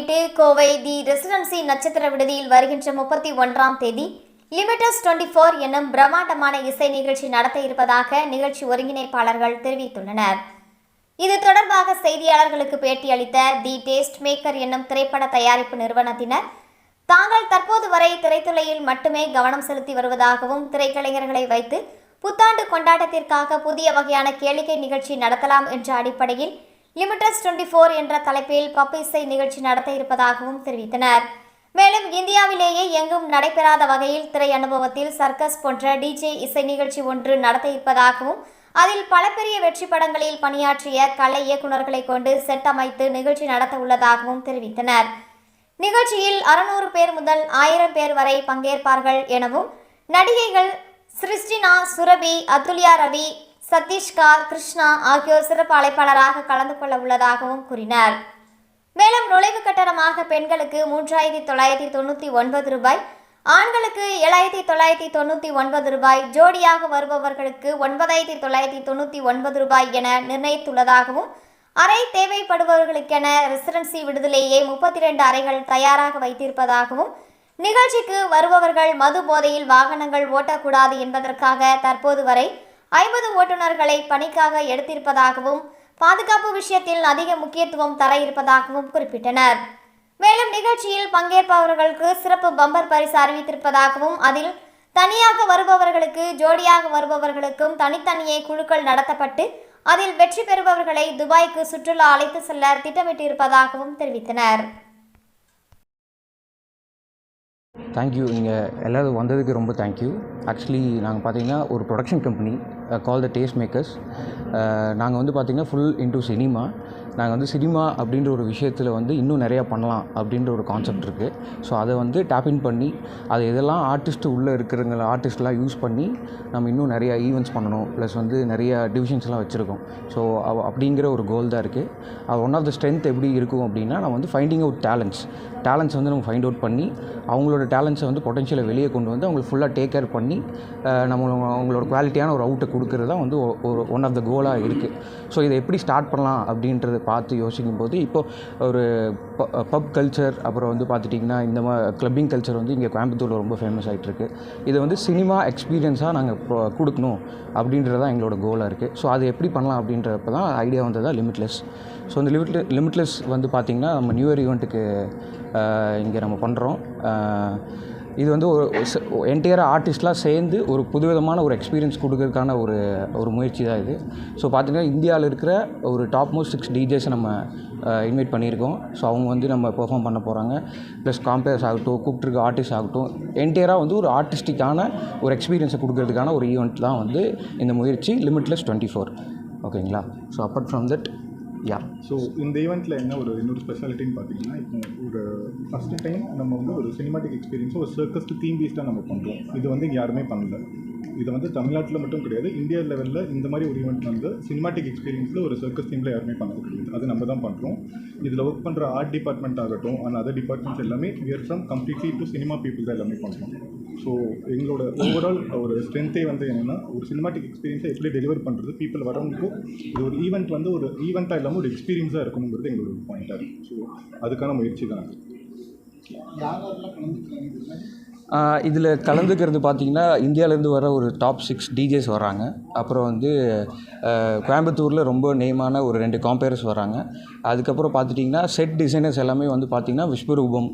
முன்னிட்டு கோவை தி ரெசிடென்சி நட்சத்திர விடுதியில் வருகின்ற முப்பத்தி ஒன்றாம் தேதி லிமிட்டஸ் டுவெண்ட்டி ஃபோர் என்னும் பிரம்மாண்டமான இசை நிகழ்ச்சி நடத்த இருப்பதாக நிகழ்ச்சி ஒருங்கிணைப்பாளர்கள் தெரிவித்துள்ளனர். இது தொடர்பாக செய்தியாளர்களுக்கு பேட்டியளித்த தி டேஸ்ட் மேக்கர் என்னும் திரைப்பட தயாரிப்பு நிறுவனத்தினர் தாங்கள் தற்போது வரை திரைத்துறையில் மட்டுமே கவனம் செலுத்தி வருவதாகவும் திரைக்கலைஞர்களை வைத்து புத்தாண்டு கொண்டாட்டத்திற்காக புதிய வகையான கேளிக்கை நிகழ்ச்சி நடத்தலாம் என்ற அடிப்படையில் லிமிட்டஸ் டுவெண்ட்டி ஃபோர் என்ற தலைப்பில் பப்பிசை இசை நிகழ்ச்சி நடத்த இருப்பதாகவும் தெரிவித்தனர். மேலும் இந்தியாவிலேயே எங்கும் நடைபெறாத வகையில் திரை அனுபவத்தில் சர்க்கஸ் போன்ற டிஜே இசை நிகழ்ச்சி ஒன்று நடத்த இருப்பதாகவும் அதில் பல பெரிய வெற்றி படங்களில் பணியாற்றிய கலை இயக்குநர்களை கொண்டு செட் அமைத்து நிகழ்ச்சி நடத்த உள்ளதாகவும் தெரிவித்தனர். நிகழ்ச்சியில் அறுநூறு பேர் முதல் ஆயிரம் பேர் வரை பங்கேற்பார்கள் எனவும் நடிகைகள் சிருஷ்டினா சுரபி அதுல்யா ரவி சதீஷ்கா கிருஷ்ணா ஆகியோர் சிறப்பு அழைப்பாளராக கலந்து கொள்ள உள்ளதாகவும் கூறினார். மேலும் நுழைவு கட்டணமாக பெண்களுக்கு மூன்றாயிரத்தி தொள்ளாயிரத்தி தொண்ணூற்றி ஒன்பது ரூபாய் ஆண்களுக்கு ஏழாயிரத்தி தொள்ளாயிரத்தி தொண்ணூற்றி ஒன்பது ரூபாய் ஜோடியாக வருபவர்களுக்கு ஒன்பதாயிரத்தி தொள்ளாயிரத்தி தொண்ணூற்றி ஒன்பது ரூபாய் என நிர்ணயித்துள்ளதாகவும் அறை தேவைப்படுபவர்களுக்கென ரெசிடென்சி விடுதலையே முப்பத்தி ரெண்டு அறைகள் தயாராக வைத்திருப்பதாகவும் நிகழ்ச்சிக்கு வருபவர்கள் மது போதையில் வாகனங்கள் ஓட்டக்கூடாது என்பதற்காக தற்போது வரை ஐம்பது ஓட்டுநர்களை பணிக்காக எடுத்திருப்பதாகவும் பாதுகாப்பு விஷயத்தில் அதிக முக்கியத்துவம் தர இருப்பதாகவும் குறிப்பிட்டனர். மேலும் நிகழ்ச்சியில் பங்கேற்பவர்களுக்கு சிறப்பு பம்பர் பரிசு அறிவித்திருப்பதாகவும் அதில் தனியாக வருபவர்களுக்கு ஜோடியாக வருபவர்களுக்கும் தனித்தனியே குழுக்கள் நடத்தப்பட்டு அதில் வெற்றி பெறுபவர்களை துபாய்க்கு சுற்றுலா அழைத்து செல்ல திட்டமிட்டிருப்பதாகவும் தெரிவித்தனர். தேங்க்யூ நீங்கள் எல்லோரும் வந்ததுக்கு ரொம்ப தேங்க்யூ ஆக்சுவலி நாங்கள் பார்த்தீங்கன்னா ஒரு production company call the taste makers நாங்கள் வந்து பார்த்திங்கன்னா ஃபுல் இன்டூ சினிமா நாங்கள் வந்து சினிமா அப்படின்ற ஒரு விஷயத்தில் வந்து இன்னும் நிறையா பண்ணலாம் அப்படின்ற ஒரு கான்செப்ட் இருக்குது ஸோ அதை வந்து டேப்பின் பண்ணி அது எதெல்லாம் ஆர்டிஸ்ட்டு உள்ளே இருக்கிறவங்க ஆர்டிஸ்ட்லாம் யூஸ் பண்ணி நம்ம இன்னும் நிறையா ஈவெண்ட்ஸ் பண்ணணும். ப்ளஸ் வந்து நிறையா டிவிஷன்ஸ்லாம் வச்சுருக்கோம். ஸோ அப்படிங்கிற ஒரு கோல் தான் இருக்குது அது ஒன் ஆஃப் த ஸ்ட்ரென்த் எப்படி இருக்கும் அப்படின்னா நம்ம வந்து ஃபைண்டிங் அவுட் டேலண்ட்ஸ் டேலண்ட்ஸ் வந்து நம்ம ஃபைண்ட் அவுட் பண்ணி அவங்களோட டேலண்ட்ஸை வந்து பொட்டன்ஷியலை வெளியே கொண்டு வந்து அவங்களுக்கு ஃபுல்லாக டேக் கேர் பண்ணி uh, நம்ம அவங்களோட குவாலிட்டியான ஒரு அவுட்டை கொடுக்கறது தான் வந்து ஒ- ஒரு ஒன் ஆஃப் த கோலாக இருக்குது ஸோ இதை எப்படி ஸ்டார்ட் பண்ணலாம் அப்படின்றத பார்த்து யோசிக்கும் போது இப்போது ஒரு பப் கல்ச்சர் அப்புறம் வந்து பார்த்துட்டிங்கன்னா இந்த மாதிரி கிளப்பிங் கல்ச்சர் வந்து இங்கே கோயம்புத்தூரில் ரொம்ப ஃபேமஸ் ஆகிட்டு இருக்கு இதை வந்து சினிமா எக்ஸ்பீரியன்ஸாக நாங்கள் கொடுக்கணும் அப்படின்றது தான் எங்களோட கோலாக இருக்குது ஸோ அதை எப்படி பண்ணலாம் அப்படின்றப்ப தான் ஐடியா வந்ததா லிமிட்லெஸ் ஸோ அந்த லிமிட் லிமிட்லெஸ் வந்து பார்த்திங்கன்னா நம்ம நியூ இயர் ஈவெண்ட்டுக்கு இங்கே நம்ம பண்ணுறோம் இது வந்து ஒரு என்டையராக ஆர்டிஸ்ட்லாம் சேர்ந்து ஒரு புதுவிதமான ஒரு எக்ஸ்பீரியன்ஸ் கொடுக்கறதுக்கான ஒரு ஒரு முயற்சி தான் இது. ஸோ பார்த்திங்கன்னா இந்தியாவில் இருக்கிற ஒரு டாப் மோஸ்ட் சிக்ஸ் டிஜேஸை நம்ம இன்வைட் பண்ணியிருக்கோம். ஸோ அவங்க வந்து நம்ம பெர்ஃபார்ம் பண்ண போகிறாங்க ப்ளஸ் காம்பேர்ஸ் ஆகட்டும் கூப்பிட்டுருக்க ஆர்டிஸ்ட் ஆகட்டும் என்டையராக வந்து ஒரு ஆர்டிஸ்டிக்கான ஒரு எக்ஸ்பீரியன்ஸை கொடுக்கறதுக்கான ஒரு ஈவெண்ட் தான் வந்து இந்த முயற்சி லிமிட்லெஸ் டுவெண்ட்டி ஃபோர் ஓகேங்களா so apart from that yeah so இந்த ஈவெண்ட்டில் என்ன ஒரு இன்னொரு ஸ்பெஷாலிட்டின்னு பார்த்தீங்கன்னா இப்போ ஒரு ஃபஸ்ட்டு டைம் நம்ம வந்து ஒரு சினிமாட்டிக் எக்ஸ்பீரியன்ஸை ஒரு சர்க்கஸ் தீம் பேஸ்டாக நம்ம பண்ணுறோம் இது வந்து யாருமே பண்ணல. இது வந்து தமிழ்நாட்டில் மட்டும் கிடையாது இந்தியா லெவலில் இந்த மாதிரி ஒரு ஈவெண்ட் வந்து சினிமாட்டிக் எக்ஸ்பீரியன்ஸில் ஒரு சர்க்கஸ் தீமில் யாருமே பண்ண கிடையாது. அது நம்ம தான் பண்ணுறோம் இதில் ஒர்க் பண்ணுற ஆர்ட் டிபார்ட்மெண்ட் ஆகட்டும் அண்ட் அதர் டிபார்ட்மெண்ட்ஸ் எல்லாமே we're from completely to cinema people தான் எல்லாமே பண்ணுறோம் ஸோ எங்களோட ஓவரால் ஒரு ஸ்ட்ரென்த்தே வந்து என்னென்னா ஒரு சினிமாட்டிக் எக்ஸ்பீரியன்ஸை எப்படி டெலிவர் பண்ணுறது பீப்புள் வரவங்களுக்கு இது ஒரு ஈவெண்ட் வந்து ஒரு ஈவெண்ட்டாக இல்லாமல் ஒரு எக்ஸ்பீரியன்ஸாக இருக்கணுங்கிறது எங்களோட பாயிண்ட்டாக இருக்குது ஸோ அதுக்கான முயற்சி தான் அது. இதில் கலந்துக்கிறது பார்த்தீங்கன்னா இந்தியாவிலேருந்து வர ஒரு டாப் சிக்ஸ் டிஜேஸ் வராங்க அப்புறம் வந்து கோயம்புத்தூரில் ரொம்ப நேமான ஒரு ரெண்டு காம்பேரர்ஸ் வராங்க. அதுக்கப்புறம் பார்த்துட்டிங்கன்னா செட் டிசைனர்ஸ் எல்லாமே வந்து பார்த்திங்கன்னா விஸ்வரூபம்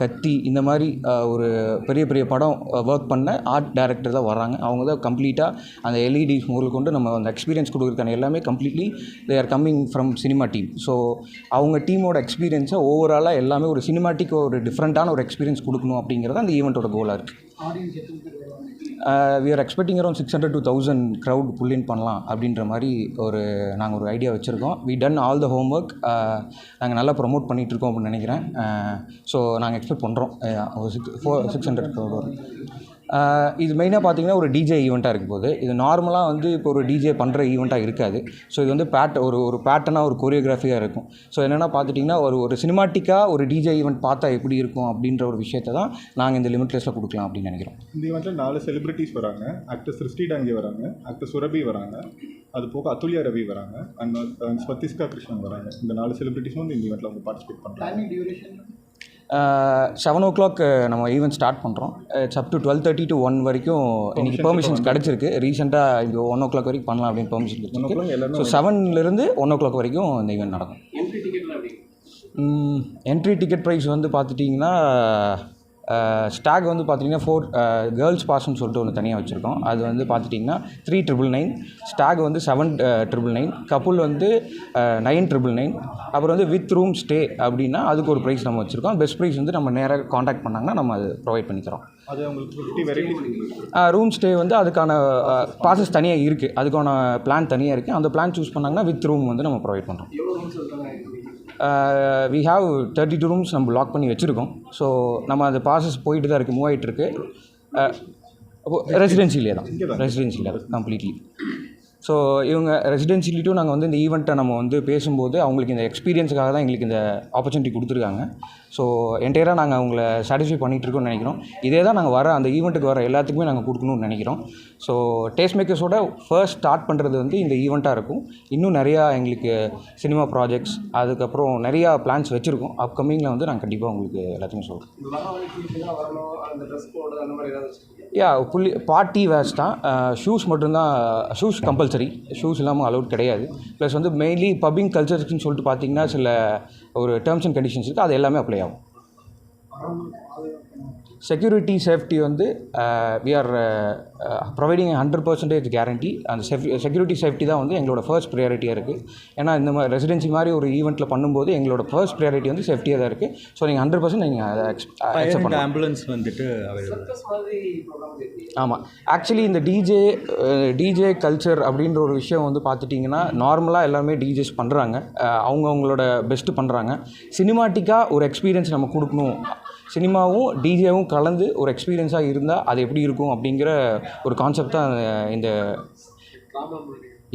கத்தி இந்த மாதிரி ஒரு பெரிய பெரிய படம் ஒர்க் பண்ண ஆர்ட் டைரக்டர் தான் வராங்க. அவங்க தான் கம்ப்ளீட்டாக அந்த எல்இடிஸ் முதல் கொண்டு நம்ம அந்த எக்ஸ்பீரியன்ஸ் கொடுக்குறதுக்கான எல்லாமே completely they are coming from cinema team so அவங்க டீமோட எக்ஸ்பீரியன்ஸை ஓவராலாக எல்லாமே ஒரு சினிமாட்டிக் ஒரு டிஃப்ரெண்ட்டான ஒரு எக்ஸ்பீரியன்ஸ் கொடுக்கணும் அப்படிங்கிறது அந்த ஈவெண்ட்டோட கோலாக இருக்குது we are expecting around six hundred two thousand crowd pull in பண்ணலாம் அப்படின்ற மாதிரி ஒரு நாங்கள் ஒரு ஐடியா வச்சுருக்கோம். We done all the homework நாங்கள் நல்லா ப்ரொமோட் பண்ணிகிட்ருக்கோம் அப்படின்னு நினைக்கிறேன். Uh, ஸோ நாங்கள் எக்ஸ்பெக்ட் பண்ணுறோம் uh, ஒரு six four six hundred crowd வரும். இது மெயினாக பார்த்தீங்கன்னா ஒரு டிஜே ஈவெண்ட்டாக இருக்க போது. இது நார்மலாக வந்து இப்போ ஒரு டிஜே பண்ணுற ஈவெண்ட்டாக இருக்காது. ஸோ இது வந்து பேட் ஒரு ஒரு பேட்டர்னாக ஒரு கொரியோகிராஃபியாக இருக்கும். ஸோ என்னென்னா பார்த்துட்டிங்கன்னா ஒரு ஒரு சினிமாட்டிக்காக ஒரு டிஜே ஈவெண்ட் பார்த்தா எப்படி இருக்கும் அப்படின்ற ஒரு விஷயத்தை தான் நாங்கள் இந்த லிமிட்லெஸில் கொடுக்கலாம் அப்படின்னு நினைக்கிறோம். இந்த ஈவெண்ட்டில் நாலு செலிபிரிட்டிஸ் வராங்க. ஆக்டர் சிருஷ்டி டாங்கே வராங்க. ஆக்டர் சுரபி வராங்க. அது போக அதுல்யா ரவி வராங்க. அண்ட் ஸ்வத்திஸ்கா கிருஷ்ணன் வராங்க. இந்த நாலு செலிபிரிட்டிஸும் வந்து இந்த ஈவெண்ட்டில் அவங்க பார்ட்டிசிபேட் பண்ணுறாங்க செவன் ஓ கிளாக் நம்ம ஈவெண்ட் ஸ்டார்ட் பண்ணுறோம் it's up to twelve thirty to one வரைக்கும் இன்னைக்கு பெர்மிஷன்ஸ் கிடச்சிருக்கு. ரீசெண்டாக இது ஒன் ஓ கிளாக் வரைக்கும் பண்ணலாம் அப்படின்னு பெர்மிஷன் கிடச்சிருக்கு ஸோ செவன்லேருந்து ஒன் ஓ கிளாக் வரைக்கும் இந்த ஈவெண்ட் நடக்கும். என்ட்ரி டிக்கெட் ப்ரைஸ் வந்து பார்த்துட்டிங்கன்னா ஸ்டாக் வந்து பார்த்தீங்கன்னா ஃபோர் கேர்ள்ஸ் பாஸ்ன்னு சொல்லிட்டு ஒன்று தனியாக வச்சுருக்கோம். அது வந்து பார்த்துட்டிங்கன்னா த்ரீ ட்ரிபிள் நைன் ஸ்டாக் வந்து செவன் ட்ரிபிள் நைன் கப்புள் வந்து நைன் ட்ரிபிள் நைன் அப்புறம் வந்து வித் ரூம் ஸ்டே அப்படின்னா அதுக்கு ஒரு ப்ரைஸ் நம்ம வச்சுருக்கோம். பெஸ்ட் ப்ரைஸ் வந்து நம்ம நேராக காண்டாக்ட் பண்ணாங்கன்னா நம்ம அது ப்ரொவைட் பண்ணி தரோம் அது உங்களுக்கு ரூம் ஸ்டே வந்து அதுக்கான ப்ராசஸ் தனியாக இருக்குது அதுக்கான பிளான் தனியாக இருக்குது அந்த பிளான் சூஸ் பண்ணாங்கன்னா வித் ரூம் வந்து நம்ம ப்ரொவைட் பண்ணுறோம் we have thirty two rooms நம்ம லாக் பண்ணி வச்சுருக்கோம். ஸோ நம்ம அந்த ப்ராசஸ் போயிட்டு தான் இருக்குது மூவ் ஆகிட்டு இருக்கு. ரெசிடென்சிலே தான். ரெசிடென்சியில் தான். கம்ப்ளீட்லி ஸோ இவங்க ரெசிடென்சிலிட்டும் நாங்கள் வந்து இந்த ஈவெண்ட்டை நம்ம வந்து பேசும்போது அவங்களுக்கு இந்த எக்ஸ்பீரியன்ஸுக்காக தான் எங்களுக்கு இந்த ஆப்பர்ச்சுனிட்டி கொடுத்துருக்காங்க. ஸோ என்டையராக நாங்கள் அவங்கள சாட்டிஸ்ஃபை பண்ணிகிட்டு இருக்கோம்னு நினைக்கிறோம். இதே தான் நாங்கள் வர அந்த ஈவெண்ட்டுக்கு வர எல்லாத்துக்குமே நாங்கள் கொடுக்கணும்னு நினைக்கிறோம். ஸோ டேஸ்ட் மேக்கர்ஸோட ஃபர்ஸ்ட் ஸ்டார்ட் பண்ணுறது வந்து இந்த ஈவெண்ட்டாக இருக்கும். இன்னும் நிறையா எங்களுக்கு சினிமா ப்ராஜெக்ட்ஸ் அதுக்கப்புறம் நிறையா பிளான்ஸ் வச்சுருக்கோம். அப்கமிங்கில் வந்து நாங்கள் கண்டிப்பாக உங்களுக்கு எல்லாத்தையும் சொல்கிறோம் யா புள்ளி பார்ட்டி வேர்ஸ் தான் ஷூஸ் மட்டும்தான் ஷூஸ் கம்பல்சரி ஷூஸ் இல்லாமல் அலௌட் கிடையாது. ப்ளஸ் வந்து மெயின்லி பப்பிங் கல்ச்சர்ஸ்னு சொல்லிட்டு பார்த்தீங்கன்னா சில ஒரு டேர்ம்ஸ் அண்ட் கண்டிஷன்ஸ் இருக்குது அது எல்லாமே அப்ளை ஆகும். செக்யூரிட்டி சேஃப்டி வந்து we are providing hundred percentage guarantee அந்த செக்யூரிட்டி சேஃப்டி தான் வந்து எங்களோட ஃபர்ஸ்ட் ப்ரியாரிட்டியாக இருக்குது ஏன்னா இந்த மாதிரி ரெசிடென்சி மாதிரி ஒரு ஈவெண்ட்டில் பண்ணும்போது எங்களோட ஃபர்ஸ்ட் ப்ரியாரிட்டி வந்து சேஃப்டியாக தான் இருக்குது ஸோ நீங்கள் ஹண்ட்ரட் பர்சன்ட் நீங்கள் அதை அக்செப்ட் பண்ணலாம். ஆம்புலன்ஸ் வந்துட்டு ஆமாம் ஆக்சுவலி இந்த டிஜே டிஜே கல்ச்சர் அப்படின்ற ஒரு விஷயம் வந்து பார்த்துட்டிங்கன்னா நார்மலாக எல்லாமே டிஜேஸ் பண்ணுறாங்க அவங்கவுங்களோட பெஸ்ட்டு பண்ணுறாங்க சினிமாட்டிக்காக ஒரு எக்ஸ்பீரியன்ஸ் நம்ம கொடுக்கணும். சினிமாவும் டிஜேவும் கலந்து ஒரு எக்ஸ்பீரியன்ஸாக இருந்தால் அது எப்படி இருக்கும் அப்படிங்கிற ஒரு கான்செப்ட் தான் இந்த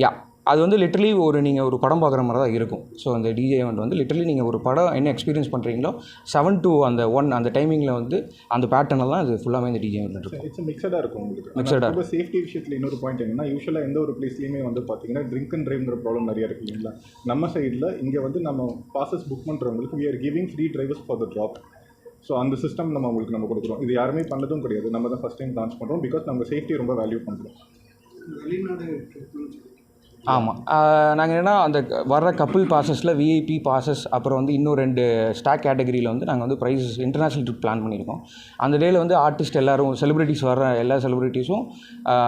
யா அது வந்து லிட்டரலி ஒரு நீங்கள் ஒரு படம் பார்க்குற மாதிரி தான் இருக்கும். ஸோ அந்த டிஜே ஈவெண்ட் வந்து லிட்டரலி நீங்கள் ஒரு படம் என்ன எக்ஸ்பீரியன்ஸ் பண்ணுறீங்களோ செவன் to அந்த ஒன் அந்த டைமிங்கில் வந்து அந்த பேட்டர்னில் தான் இது ஃபுல்லாகவே இந்த டிஜே ஈவெண்ட் இருக்கும். இட்ஸ் மிக்சடாக இருக்கும் உங்களுக்கு. Mixed-ஆ ரொம்ப சேஃப்டி விஷயத்தில் இன்னொரு பாயிண்ட் என்னன்னா யூஸ்வலாக எந்த ஒரு பிளேஸ்லையுமே வந்து பார்த்தீங்கன்னா ட்ரிங்க் அண்ட் ட்ரைவ்ங்கிற ப்ராப்ளம் நிறைய இருக்கு இல்லைங்களா? நம்ம சைடில் இங்கே வந்து நம்ம பாசஸ் புக் பண்ணுறவங்களுக்கு we are giving free drivers for the drop so அந்த சிஸ்டம் நம்ம உங்களுக்கு நம்ம கொடுக்குறோம். இது யாருமே பண்ணதும் கிடையாது. நம்ம தான் ஃபஸ்ட் டைம் லான்ச் பண்ணுறோம் பிகாஸ் நம்ம சேஃப்டி ரொம்ப வேல்யூ பண்ணுறோம் ஆமாம் நாங்கள் என்னென்னா அந்த வர்ற கப்புள் பாசஸில் விஐபி பாசஸ் அப்புறம் வந்து இன்னும் ரெண்டு ஸ்டாக் கேட்டகரியில் வந்து நாங்கள் வந்து ப்ரைஸஸ் இன்டர்நேஷ்னல் ட்ரிப் பிளான் பண்ணியிருக்கோம். அந்த டேயில் வந்து ஆர்டிஸ்ட் எல்லாரும் செலிபிரிட்டிஸ் வர்ற எல்லா செலிபிரிட்டிஸும்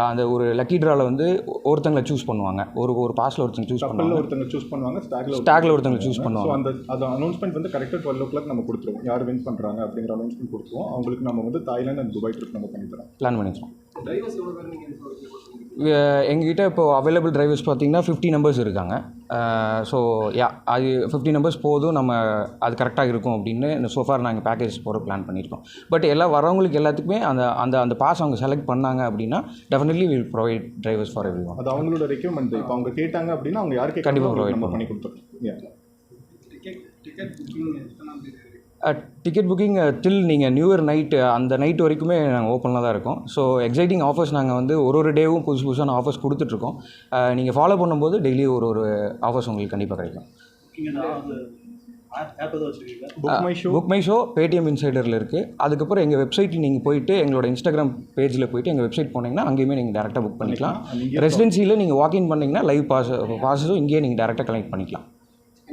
அந்த ஒரு லக்கி ட்ராவில் வந்து ஒருத்தங்களை சூஸ் பண்ணுவாங்க. ஒரு ஒரு பாஸில் ஒருத்தங்க சூஸ் பண்ணுவாங்க. ஒருத்தங்க சூஸ் பண்ணுவாங்க ஸ்டாக்ல ஸ்டாக்ல ஒருத்தங்க சூஸ் பண்ணுவாங்க. அந்த அது அனௌன்ஸ்மெண்ட் வந்து கரெக்டாக டுவெல் ஓ கிளாக் நம்ம கொடுத்துருவோம். யார் வின் பண்ணுறாங்க அப்படிங்கிற அனௌன்ஸ்மெண்ட் கொடுத்துருவோம். அவங்களுக்கு நம்ம வந்து தாய்லாந்து அண்ட் துபாய் ட்ரிப் நம்ம பண்ணி தரோம் பிளான் பண்ணியிருக்கோம் எங்ககிட்ட இப்போ அவைலபிள் டிரைவர்ஸ் பார்த்தீங்கன்னா ஃபிஃப்டி நம்பர்ஸ் இருக்காங்க. ஸோ யா அது ஃபிஃப்டி நம்பர்ஸ் போதும் நம்ம அது கரெக்டாக இருக்கும் அப்படின்னு சோஃபார் நாங்கள் பேக்கேஜ் போகிற பிளான் பண்ணியிருக்கோம். பட் எல்லாம் வரவங்களுக்கு எல்லாத்துக்குமே அந்த அந்த அந்த பாஸ் அவங்க செலக்ட் பண்ணாங்க அப்படின்னா definitely will provide drivers for everyone அது அவங்களோட ரெக்யூர்மெண்ட் இப்போ அவங்க கேட்டாங்க அப்படின்னா அவங்க யாருக்கு கண்டிப்பா கேட்கணும் provide நம்ம பண்ணி கொடுத்துருவோம் Yeah. டிக்கெட் புக்கிங் டில் நீங்கள் நியூ இயர் நைட்டு அந்த நைட் வரைக்குமே நாங்கள் ஓப்பனில் தான் இருக்கோம். ஸோ எக்ஸைட்டிங் ஆஃபர்ஸ் நாங்கள் வந்து ஒரு ஒரு டேவும் புதுசு புதுசான ஆஃபர்ஸ் கொடுத்துட்ருக்கோம். நீங்கள் ஃபாலோ பண்ணும்போது டெய்லி ஒரு ஒரு ஆஃபர்ஸ் உங்களுக்கு கண்டிப்பாக கிடைக்கும். புக் மை ஷோ பேடிஎம் இன்சைடரில் இருக்குது அதுக்கப்புறம் எங்கள் வெப்சைட்டில் நீங்கள் போயிட்டு எங்களோட இன்ஸ்டாகிராம் பேஜில் போயிட்டு எங்கள் வெப்சைட் போனீங்கன்னா அங்கேயுமே நீங்கள் டேரெக்டாக புக் பண்ணிக்கலாம். ரெசிடென்சியில் நீங்கள் வாக்இன் பண்ணிங்கன்னா லைவ் பாஸ் பாஸஸும் இங்கேயே நீங்கள் டேரெக்டாக கலெக்ட் பண்ணிக்கலாம்.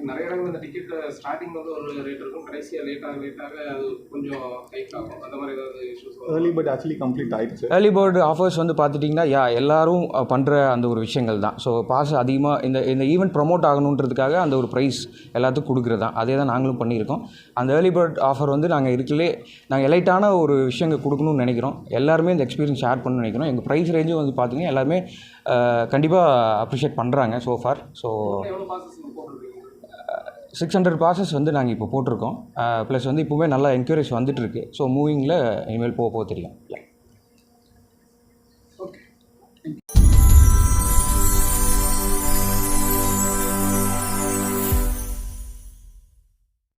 நிறைய இடங்கள் இந்த டிக்கெட் ஸ்டார்டிங் வந்து ஒரு ரேட் இருக்கும். கடைசியாக லேட்டாக லேட்டாக அது கொஞ்சம் ஹைக் ஆகும். அந்த மாதிரி ஏதாவது issues early but actually complete ஆயிடுச்சு. ஏர்லி பேர்டு ஆஃபர்ஸ் வந்து பார்த்துட்டிங்கன்னா யா எல்லாரும் பண்ணுற அந்த ஒரு விஷயங்கள் தான். ஸோ பாஸ் அதிகமாக இந்த இந்த ஈவெண்ட் ப்ரொமோட் ஆகணுன்றதுக்காக அந்த ஒரு ப்ரைஸ் எல்லாத்துக்கும் கொடுக்குறது தான். அதே தான் நாங்களும் பண்ணியிருக்கோம். அந்த ஏர்லி பேர்ட் ஆஃபர் வந்து நாங்கள் இருக்கலே நாங்கள் எலைட்டான ஒரு விஷயங்கள் கொடுக்கணும்னு நினைக்கிறோம். எல்லாருமே இந்த எக்ஸ்பீரியன்ஸ் ஷேர் பண்ணணும்னு நினைக்கிறோம். எங்கள் ப்ரைஸ் ரேஞ்சும் வந்து பார்த்தீங்கன்னா எல்லாருமே கண்டிப்பாக அப்ரிஷியேட் பண்ணுறாங்க so for so six hundred process வந்து நாங்கள் இப்போ போட்டிருக்கோம். ப்ளஸ் வந்து இப்போவுமே நல்லா என்கொயரிஸ் வந்துட்டுருக்கு. ஸோ மூவிங்கில் இனிமேல் போக போக தெரியும். ஓகே